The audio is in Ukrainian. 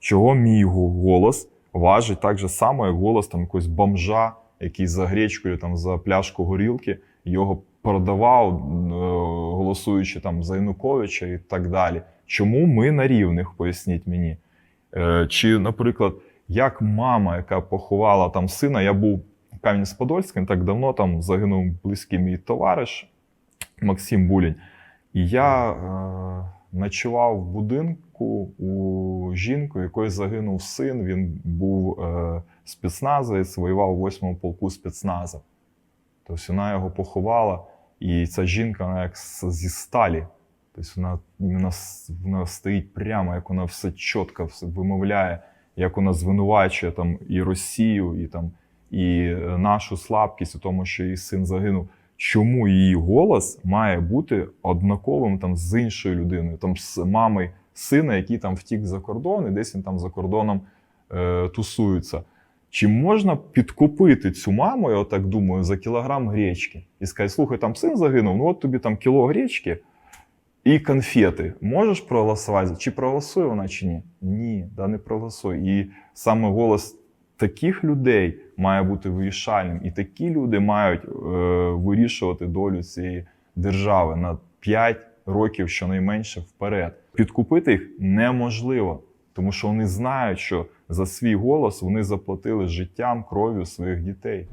чого мій голос важить так же само, як голос там якогось бомжа, який за гречкою, там за пляшку горілки його продавав, е, голосуючи там за Януковича і так далі. Чому ми на рівних? Поясніть мені. Е, Чи, наприклад, як мама, яка поховала там сина, я був в Кам'янець-Подольський, не так давно там загинув близький мій товариш Максим Булінь. І я е, ночував в будинку у жінки, у якої загинув син. Він був е, спецназовець, воював у 8-му полку спецназа. Тобто вона його поховала, і ця жінка вона як зі сталі. Тобто вона, вона, вона стоїть прямо, як вона все чітко все вимовляє, як вона звинувачує там і Росію, і там і е, нашу слабкість у тому, що її син загинув. Чому її голос має бути однаковим там з іншою людиною, там з мамою сина, який там втік за кордон, і десь він там за кордоном е, тусується. Чи можна підкупити цю маму, я отак думаю, за кілограм гречки і сказати, слухай, там син загинув, ну от тобі там кіло гречки і конфети. Можеш проголосувати? Чи проголосує вона, чи ні? Ні, да не проголосує. І саме голос таких людей має бути вирішальним. І такі люди мають е, вирішувати долю цієї держави на 5 років щонайменше вперед. Підкупити їх неможливо, тому що вони знають, що за свій голос вони заплатили життям, кров'ю своїх дітей.